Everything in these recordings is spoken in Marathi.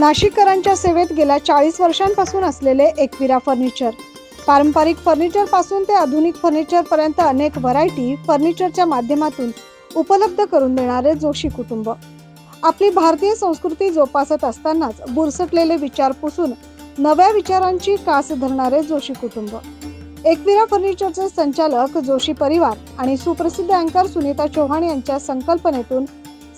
नाशिककरांच्या सेवेत गेल्या चाळीस वर्षांपासून असलेले एकविरा फर्निचर. पारंपरिक फर्निचरपासून ते आधुनिक फर्निचर पर्यंत अनेक व्हरायटी फर्निचरच्या माध्यमातून उपलब्ध करून देणारे जोशी कुटुंब. आपली भारतीय संस्कृती जोपासत असतानाच बुरसटलेले विचार पुसून नव्या विचारांची कास धरणारे जोशी कुटुंब. एकविरा फर्निचरचे संचालक जोशी परिवार आणि सुप्रसिद्ध अँकर सुनीता चौहान यांच्या संकल्पनेतून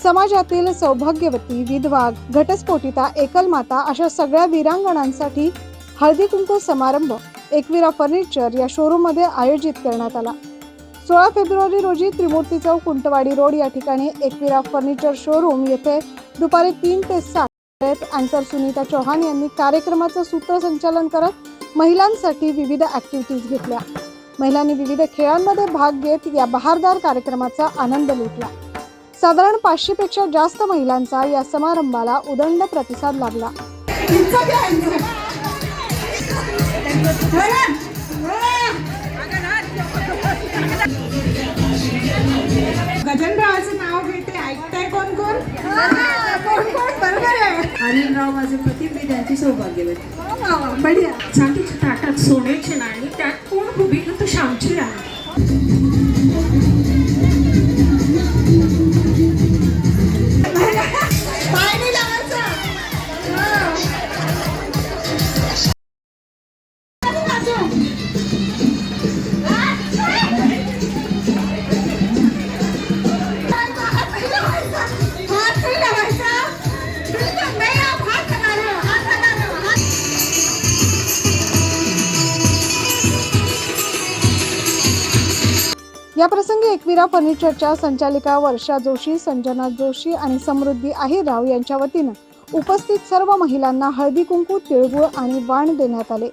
समाजातील सौभाग्यवती विधवा घटस्फोटिता एकलमाता अशा सगळ्या वीरांगणांसाठी हळदी कुंकू समारंभ एकविरा फर्निचर या शोरूममध्ये आयोजित करण्यात आला. सोळा फेब्रुवारी रोजी त्रिमूर्ती चौक कुंटवाडी रोड या ठिकाणी एकविरा फर्निचर शोरूम येथे दुपारी तीन ते सात अँकर सुनीता चौहान यांनी कार्यक्रमाचं सूत्रसंचालन करत महिलांसाठी विविध ऍक्टिव्हिटीज घेतल्या. महिलांनी विविध खेळांमध्ये भाग घेत या बहारदार कार्यक्रमाचा आनंद लुटला. साधारण पाचशे पेक्षा जास्त महिलांचा या समारंभाला उदंड प्रतिसाद लाभला गजनरावाचं नाव घेते ऐकताय कोण कोण? कोण कोण? बरोबर आहे. अनिलराव माझे पती मी त्यांची सौभाग्यवती. बढिया. चांदीच्या ताटात सोन्याची नाणी त्यात कोण उभी? तर श्यामची राणी. या प्रसंगी एकविरा फर्निचरच्या संचालिका वर्षा जोशी संजना जोशी आणि समृद्धी आहिरराव यांच्या वतीनं उपस्थित सर्व महिलांना हळदी कुंकू तिळगुळ आणि वाण देण्यात आले.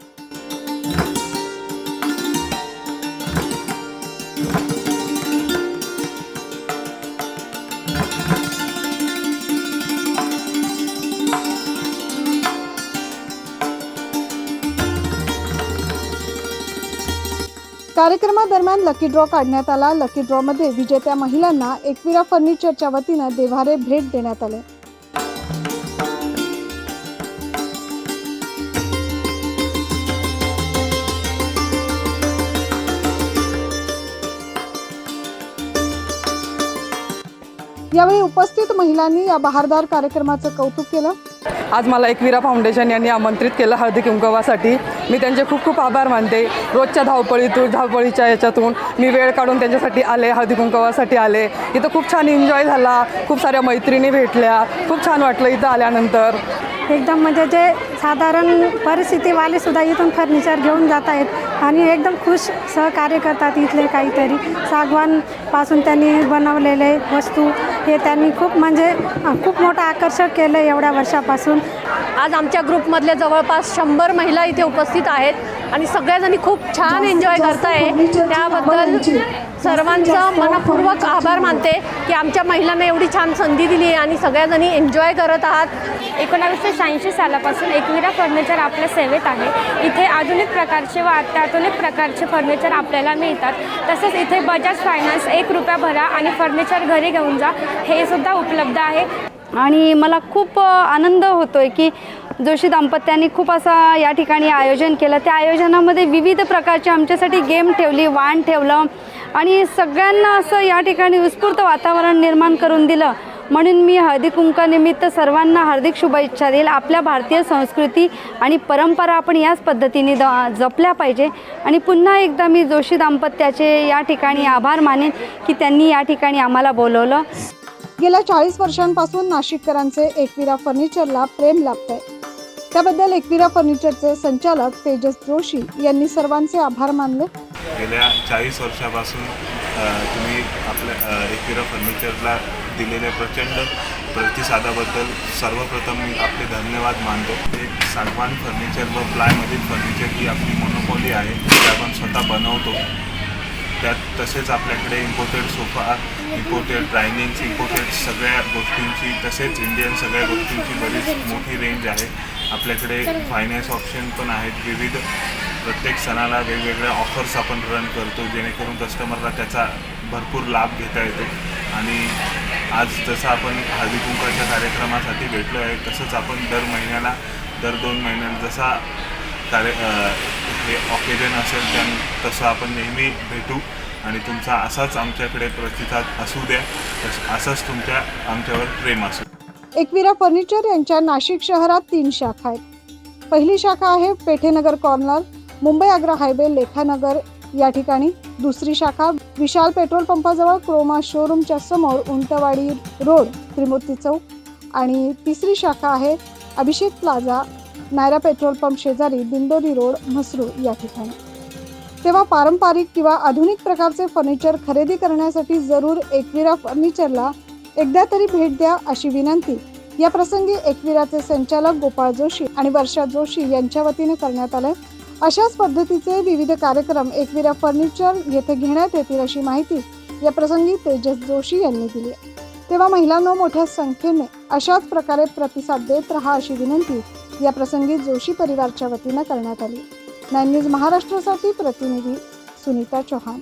कार्यक्रमादरम्यान लकी ड्रॉ काढण्यात आला. लकी ड्रॉ मध्ये विजेत्या महिलांना एकविरा फर्निचरच्या वतीनं देव्हारे भेट देण्यात आले. यावेळी उपस्थित महिलांनी या बहारदार कार्यक्रमाचं कौतुक केलं. आज मला एकविरा फाउंडेशन यांनी आमंत्रित केलं हळदी कुंकवासाठी. मी त्यांचे खूप खूप आभार मानते. रोजच्या धावपळीतून धावपळीच्या याच्यातून मी वेळ काढून त्यांच्यासाठी आले हळदी कुंकवासाठी आले. इथं खूप छान एन्जॉय झाला. खूप साऱ्या मैत्रिणी भेटल्या. खूप छान वाटलं इथं आल्यानंतर. एकदम म्हणजे जे साधारण परिस्थितीवाले सुद्धा इथून फर्निचर घेऊन जात आहेत आणि एकदम खुश सहकार्य करतात इथले काहीतरी. सागवानपासून त्यांनी बनवलेले वस्तू हे त्यांनी खूप म्हणजे खूप मोठं आकर्षक केलं एवढ्या वर्षापासून. आज आमच्या ग्रुपमधल्या जवळपास शंभर महिला इथे उपस्थित आहेत आणि सगळ्याजणी खूप छान एन्जॉय करताय. त्याबद्दल सर्वांचं मनपूर्वक आभार मानते की आमच्या महिलांना एवढी छान संधी दिली आहे आणि सगळ्याजणी एन्जॉय करत आहात. एकोणावीसशे शहाऐंशी सालापासून एकविरा फर्निचर आपल्या सेवेत आहे. इथे आधुनिक प्रकारचे व अत्याधुनिक प्रकारचे फर्निचर आपल्याला मिळतात. तसेच इथे बजाज फायनान्स एक रुपया भरा आणि फर्निचर घरी घेऊन जा. हे सुद्धा उपलब्ध आहे. आणि मला खूप आनंद होतो आहे की जोशी दाम्पत्यांनी खूप असा या ठिकाणी आयोजन केलं. त्या आयोजनामध्ये विविध प्रकारचे आमच्यासाठी गेम ठेवली वाण ठेवलं आणि सगळ्यांना असं या ठिकाणी उत्स्फूर्त वातावरण निर्माण करून दिलं. म्हणून मी हळदी कुंकानिमित्त सर्वांना हार्दिक शुभेच्छा देईल. आपल्या भारतीय संस्कृती आणि परंपरा आपण याच पद्धतीने द जपल्या पाहिजे. आणि पुन्हा एकदा मी जोशी दाम्पत्याचे या ठिकाणी आभार मानेन की त्यांनी या ठिकाणी आम्हाला बोलवलं. गेल्या चाळीस वर्षांपासून नाशिककरांचे एकविरा फर्निचरला प्रेम लाभत आहे त्याबद्दल एकविरा फर्निचरचे संचालक तेजस जोशी यांनी सर्वांचे आभार मानले. गेल्या चाळीस वर्षापासून तुम्ही आपल्या एकविरा फर्निचरला दिलेल्या प्रचंड प्रतिसादाबद्दल सर्वप्रथम मी आपले धन्यवाद मानतो. ते सागवान फर्निचर व प्लायमधील फर्निचर ही आपली मोनोपॉली आहे ती आपण स्वतः बनवतो. त्यात तसेच आपल्याकडे imported sofa imported dining imported सगळ्या गोष्टींची तसेच इंडियन सगळ्या गोष्टींची बरीच मोठी रेंज आहे. आपल्याकडे फायनान्स ऑप्शन पण आहेत. विविध प्रत्येक सणाला वेगवेगळ्या ऑफर्स आपण रन करतो जेणेकरून कस्टमरला त्याचा भरपूर लाभ घेता येतो. आणि आज जसं आपण हळदी कुंकाच्या कार्यक्रमासाठी भेटलो आहे तसंच आपण दर महिन्याला दर दोन महिन्याला जसा कार्य हे ऑकेजन असेल त्या तसं आपण नेहमी भेटू. आणि तुमचा असाच आमच्याकडे प्रतिसाद असू द्या. तस- असंच तुमच्या आमच्यावर प्रेम असू एकविरा फर्निचर यांच्या नाशिक शहरात तीन शाखा आहेत. पहिली शाखा आहे पेठेनगर कॉर्नर मुंबई आग्रा हायवे लेखानगर या ठिकाणी. दुसरी शाखा विशाल पेट्रोल पंपाजवळ क्रोमा शोरूमच्या समोर उंटवाडी रोड त्रिमूर्ती चौक. आणि तिसरी शाखा आहे Abhishek plaza Nayara petrol pump शेजारी दिंडोरी रोड म्हसरू या ठिकाणी. तेव्हा पारंपरिक किंवा आधुनिक प्रकारचे फर्निचर खरेदी करण्यासाठी जरूर एकविरा फर्निचरला एकदा तरी भेट द्या अशी विनंती. या प्रसंगी एकविराचे संचालक गोपाळ जोशी आणि वर्षा जोशी यांच्या वतीने करण्यात आले. अशाच पद्धतीचे विविध कार्यक्रम एकविरा फर्निचर येथे घेण्यात येतील अशी माहिती या प्रसंगी तेजस जोशी यांनी दिली तेव्हा महिलांनो मोठ्या संख्येने अशाच प्रकारे प्रतिसाद देत राहा अशी विनंती या प्रसंगी जोशी परिवारच्या वतीनं करण्यात आली. नाईन न्यूज महाराष्ट्रासाठी प्रतिनिधी सुनीता चौहान.